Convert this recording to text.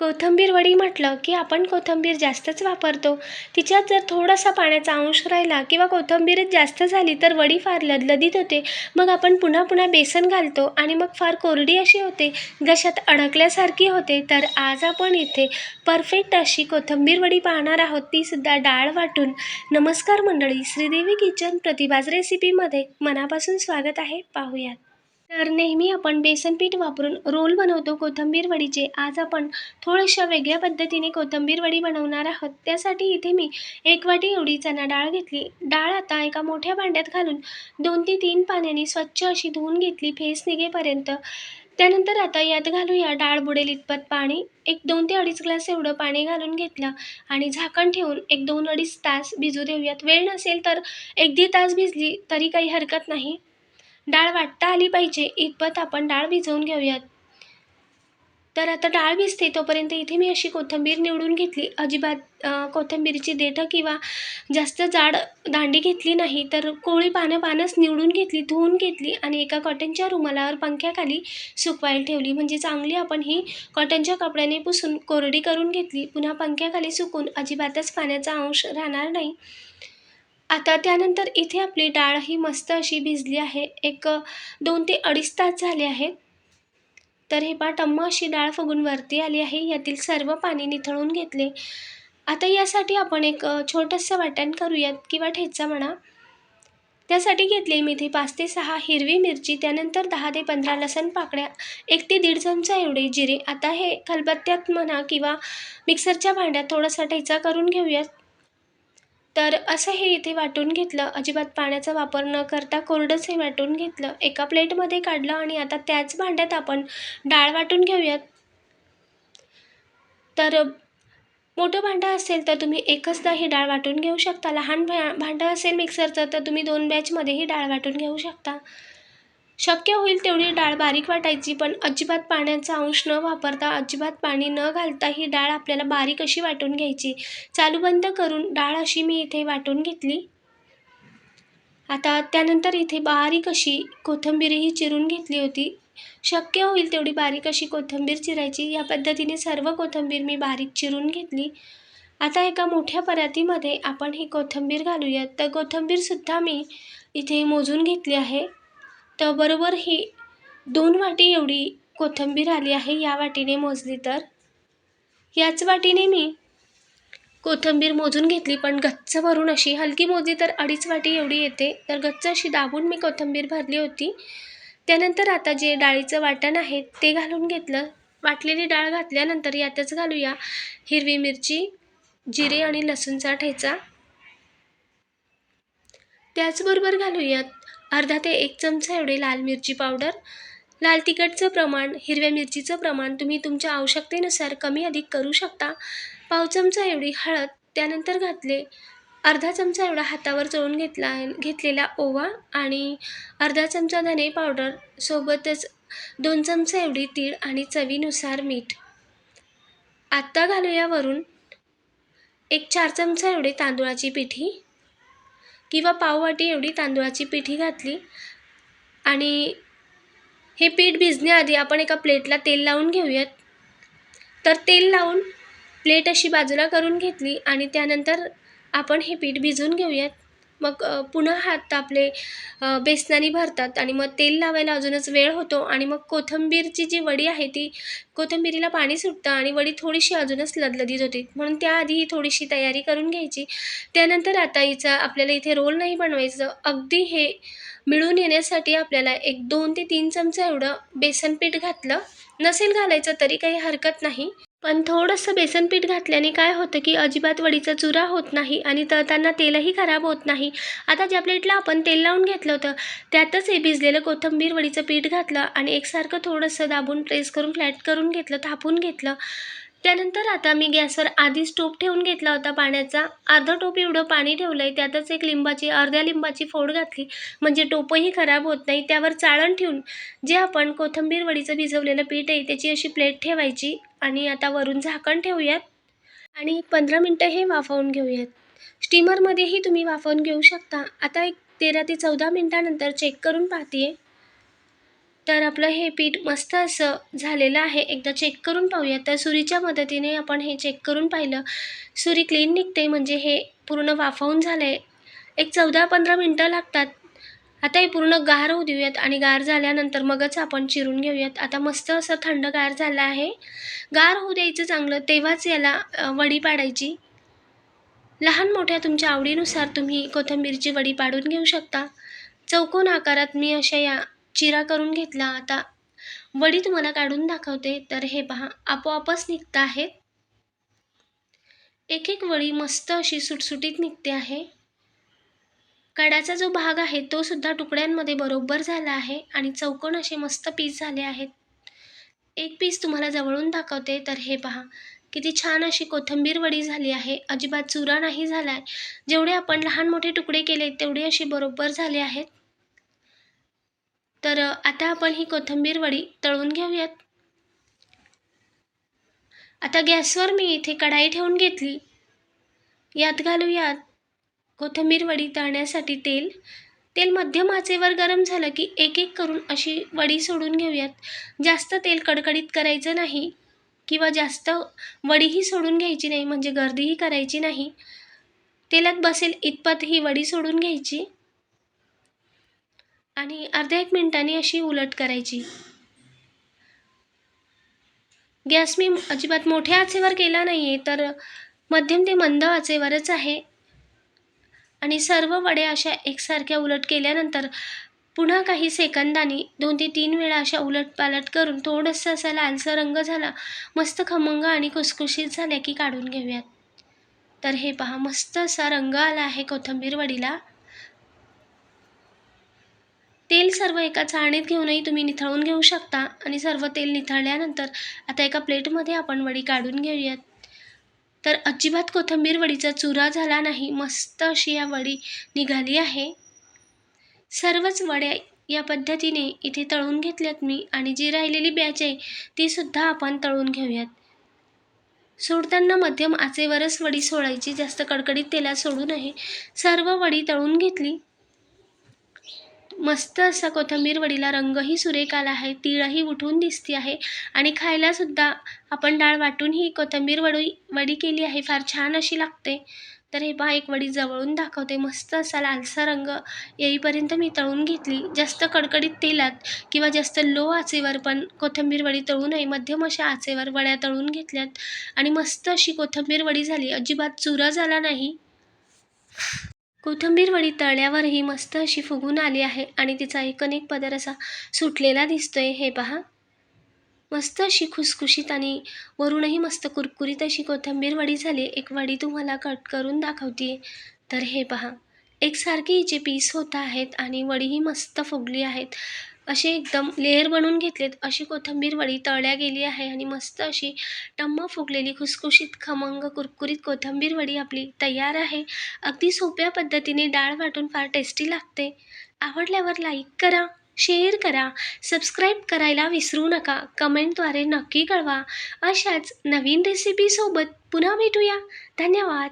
कोथिंबीर वडी म्हटलं की आपण कोथिंबीर जास्तच वापरतो. तिच्यात जर थोडासा पाण्याचा अंश राहिला किंवा कोथिंबीरच जास्त झाली तर वडी फार लदलदीत होते. मग आपण पुन्हा पुन्हा बेसन घालतो आणि मग फार कोरडी अशी होते. घशात अडकल्यासारखी होते तर आज आपण इथे परफेक्ट अशी कोथिंबीर वडी पाहणार आहोत. तीसुद्धा डाळ वाटून. नमस्कार मंडळी श्रीदेवी किचन प्रतिभाज रेसिपीमध्ये मनापासून स्वागत आहे. पाहूयात. तर नेहमी आपण बेसन पीठ वापरून रोल बनवतो. कोथंबीर वडीचे. आज आपण थोड्याशा वेगळ्या पद्धतीने कोथंबीर वडी बनवणार आहोत. त्यासाठी इथे मी एक वाटी एवढी चणा डाळ घेतली. डाळ आता एका मोठ्या भांड्यात घालून दोन ते तीन पाण्याने स्वच्छ अशी धुवून घेतली फेस निघेपर्यंत. त्यानंतर आता यात घालूया डाळ बुडेल इतपत पाणी. एक दोन ते अडीच ग्लास एवढं पाणी घालून घेतलं आणि झाकण ठेवून एक दोन अडीच तास भिजू देऊयात. वेळ नसेल तर एक दीड तास भिजली तरी काही हरकत नाही. डाळ वाटता आली पाहिजे इतपत आपण डाळ भिजवून घेऊयात. तर आता डाळ भिजते तोपर्यंत इथे मी अशी कोथिंबीर निवडून घेतली. अजिबात कोथिंबीरची देठं किंवा जास्त जाड दांडी घेतली नाही तर कोळी पानं पानंच निवडून घेतली धुवून घेतली आणि एका कॉटनच्या रुमालावर पंख्याखाली सुकवायला ठेवली. म्हणजे चांगली आपण ही कॉटनच्या कपड्याने पुसून कोरडी करून घेतली. पुन्हा पंख्याखाली सुकून अजिबातच पाण्याचा अंश राहणार नाही. आता त्यानंतर इथे आपली डाळ ही मस्त अशी भिजली आहे. एक दोन ते अडीच तास झाले आहेत तर हे पा टम्म अशी डाळ फुगून वरती आली आहे. यातील सर्व पाणी निथळून घेतले. आता यासाठी आपण एक छोटंसं वाटण करूयात किंवा ठेचा म्हणा. त्यासाठी घेतले मी इथे पाच ते सहा हिरवी मिरची त्यानंतर दहा ते पंधरा लसण पाकळ्या एक ते दीड चमचा एवढे जिरे. आता हे खलबत्त्यात म्हणा किंवा मिक्सरच्या भांड्यात थोडासा ठेचा करून घेऊयात. तर असं हे इथे वाटून घेतलं. अजिबात पाण्याचा वापर न करता कोरडंच हे वाटून घेतलं. एका प्लेटमध्ये काढलं आणि आता त्याच भांड्यात आपण डाळ वाटून घेऊयात. तर मोठं भांडं असेल तर तुम्ही एकचदा ही डाळ वाटून घेऊ शकता. लहान भांडं असेल मिक्सरचं तर तुम्ही दोन बॅचमध्ये ही डाळ वाटून घेऊ शकता. शक्य होईल तेवढी डाळ बारीक वाटायची पण अजिबात पाण्याचा अंश न वापरता अजिबात पाणी न घालता ही डाळ आपल्याला बारीक अशी वाटून घ्यायची. चालू बंद करून डाळ अशी मी इथे वाटून घेतली. आता त्यानंतर इथे बारीक अशी कोथिंबीरही चिरून घेतली होती. शक्य होईल तेवढी बारीक अशी कोथिंबीर चिरायची. या पद्धतीने सर्व कोथिंबीर मी बारीक चिरून घेतली. आता एका मोठ्या परातीमध्ये आपण ही कोथिंबीर घालूयात. तर कोथिंबीरसुद्धा मी इथे मोजून घेतली आहे. तर बरोबर ही दोन वाटी एवढी कोथिंबीर आली आहे या वाटीने मोजली तर. याच वाटीने मी कोथिंबीर मोजून घेतली पण गच्च भरून अशी हलकी मोजली तर अडीच वाटी एवढी येते. तर गच्च अशी दाबून मी कोथिंबीर भरली होती. त्यानंतर आता जे डाळीचं वाटण आहे ते घालून घेतलं. वाटलेली डाळ घातल्यानंतर यातच घालूया. हिरवी मिरची जिरे आणि लसूणचा ठेचा. त्याचबरोबर घालूयात अर्धा ते एक चमचा एवढे लाल मिरची पावडर. लाल तिखटचं प्रमाण हिरव्या मिरचीचं प्रमाण तुम्ही तुमच्या आवश्यकतेनुसार कमी अधिक करू शकता. पाव चमचा एवढी हळद त्यानंतर घातले अर्धा चमचा एवढा हातावर चोळून घेतला घेतलेला ओवा आणि अर्धा चमचा धने पावडर सोबतच दोन चमचा एवढी तीळ आणि चवीनुसार मीठ. आत्ता घालूया वरून एक चार चमचा एवढे तांदूळाची पिठी. किंवा पाववाटी एवढी तांदूळाची पिठी घातली आणि हे पीठ भिजण्याआधी आपण एका प्लेटला तेल लावून घेऊयात. तर तेल लावून प्लेट अशी बाजूला करून घेतली आणि त्यानंतर आपण हे पीठ भिजवून घेऊयात. मग पुन्हा हात आपले बेसनाने भरतात आणि मग तेल लावायला अजूनच वेळ होतो आणि मग कोथिंबीरची जी वडी आहे ती कोथिंबीरीला पाणी सुटतं आणि वडी थोडीशी अजूनच लदलदीत होती. म्हणून त्याआधी ही थोडीशी तयारी करून घ्यायची. त्यानंतर आता हिचा आपल्याला इथे रोल नाही बनवायचं. अगदी हे मिळून येण्यासाठी आपल्याला एक दोन ते तीन चमचा एवढं बेसन पीठ घातलं. नसेल घालायचं तरी काही हरकत नाही. पण थोडंसं बेसन पीठ घातल्याने काय होतं की अजिबात वडीचा चुरा होत नाही आणि तळताना तेलही खराब होत नाही. आता ज्या प्लेटला आपण तेल लावून घेतलं होतं त्यातच हे भिजलेलं कोथंबीर वडीचं पीठ घातलं आणि एकसारखं थोडंसं दाबून प्रेस करून फ्लॅट करून घेतलं थापून घेतलं. त्यानंतर आता मी गॅसवर आधीच टोप ठेवून घेतला होता पाण्याचा. अर्धा टोप एवढं पाणी ठेवलं आहे त्यातच एक लिंबाची अर्ध्या लिंबाची फोड घातली. म्हणजे टोपंही खराब होत नाही. त्यावर चाळण ठेवून जे आपण कोथिंबीर वडीचं भिजवलेलं पीठ आहे त्याची अशी प्लेट ठेवायची. आणि आता वरून झाकण ठेवूयात. आणि पंधरा मिनटं हे वाफवून घेऊयात. स्टीमरमध्येही तुम्ही वाफवून घेऊ शकता. आता एक तेरा ते चौदा मिनटानंतर चेक करून पाहते तर आपलं हे पीठ मस्त असं झालेलं आहे. एकदा चेक करून पाहूया तर सुरीच्या मदतीने आपण हे चेक करून पाहिलं. सुरी क्लीन निघते म्हणजे हे पूर्ण वाफवून झालं आहे एक चौदा पंधरा मिनटं लागतात. आता हे पूर्ण गार होऊ देऊयात आणि गार झाल्यानंतर मगच आपण चिरून घेऊयात. आता मस्त असं थंड गार झालं आहे. गार होऊ द्यायचं चांगलं तेव्हाच याला वडी पाडायची. लहान मोठ्या तुमच्या आवडीनुसार तुम्ही कोथिंबीरची वडी पाडून घेऊ शकता. चौकोन आकारात मी अशा या चिरा करून घेतला. आता वडी तुम्हाला काढून दाखवते. तर हे पहा आपोआपच निघत आहेत. एक एक वडी मस्त अशी सुटसुटीत निघते आहे. कडाचा जो भाग आहे तो सुद्धा तुकड्यांमध्ये बरोबर झाला आहे आणि चौकोन असे मस्त पीस झाले आहेत. एक पीस तुम्हाला जवळून दाखवते तर हे पहा. किती छान अशी कोथिंबीर वडी झाली आहे. अजिबात चुरा नाही झाला आहे जेवढे आपण लहान मोठे तुकडे केले तेवढे असे बरोबर झाले आहेत. तर आता आपण ही कोथिंबीर वडी तळून घेऊयात. आता गॅसवर मी इथे कढाई ठेवून घेतली. यात घालूयात कोथिंबीर वडी तळण्यासाठी तेल. तेल मध्यम आचेवर गरम झालं की एक एक करून अशी वडी सोडून घेऊयात. जास्त तेल कडकडीत करायचं नाही किंवा जास्त वडीही सोडून घ्यायची नाही म्हणजे गर्दीही करायची नाही. तेलात बसेल इतपत ही वडी सोडून घ्यायची. आणि अर्ध्या एक मिनिटांनी अशी उलट करायची. गॅस मी अजिबात मोठ्या आचेवर केला नाही आहे तर मध्यम ते मंद आचेवरच आहे. आणि सर्व वड्या अशा एकसारख्या उलट केल्यानंतर पुन्हा काही सेकंदांनी दोन ते तीन वेळा अशा उलट पालट करून थोडंसं असा लालसा रंग झाला मस्त खमंग आणि खुसखुशीत झाल्या की काढून घेऊयात. तर हे पहा मस्त असा रंग आला आहे कोथिंबीर वडीला. तेल सर्व एका चाळणीत घेऊनही तुम्ही निथळून घेऊ शकता आणि सर्व तेल निथळल्यानंतर आता एका प्लेटमध्ये आपण वडी काढून घेऊयात. तर अजिबात कोथिंबीर वडीचा चुरा झाला नाही. मस्त अशी या वडी निघाली आहे. सर्वच वड्या या पद्धतीने इथे तळून घेतल्यात मी आणि जी राहिलेली बॅच आहे ती सुद्धा आपण तळून घेऊयात. सोडताना मध्यम आचेवरच वडी सोडायची जास्त कडकडीत तेलात सोडू नये. सर्व वडी तळून घेतली. मस्त असा कोथिंबीर वडीला रंगही सुरेख आला आहे. तिळही उठून दिसते आहे. आणि खायलासुद्धा आपण डाळ वाटून ही कोथिंबीर वडी वडी केली आहे. फार छान अशी लागते. तर हे पहा एक वडी जवळून दाखवते. मस्त असा लालसा रंग येईपर्यंत मी तळून घेतली. जास्त कडकडीत तेलात किंवा जास्त लो आचेवर पण कोथिंबीर वडी तळू नये. मध्यम अशा आचेवर वड्या तळून घेतल्यात. आणि मस्त अशी कोथिंबीर वडी झाली. अजिबात चुरा झाला नाही. कोथिंबीर वडी तळल्यावरही मस्त अशी फुगून आली आहे आणि तिचा एकनेक पदर असा सुटलेला दिसतोय. हे पहा. मस्त अशी खुसखुशीत आणि वरूनही मस्त कुरकुरीत अशी कोथिंबीर वडी झाली. एक वडी तुम्हाला कट करून दाखवते तर हे पहा. एकसारखे हिचे पीस होत आहेत आणि वडीही मस्त फुगली आहेत. असे एकदम लेअर बनवून घेतलेत. अशी कोथिंबीर वडी तळल्या गेली आहे आणि मस्त अशी टम्म फुगलेली खुसखुशीत खमंग कुरकुरीत कोथिंबीर वडी आपली तयार आहे. अगदी सोप्या पद्धतीने डाळ वाटून फार टेस्टी लागते. आवडल्यावर लाईक करा शेअर करा सबस्क्राईब करायला विसरू नका. कमेंटद्वारे नक्की कळवा. अशाच नवीन रेसिपीसोबत पुन्हा भेटूया. धन्यवाद.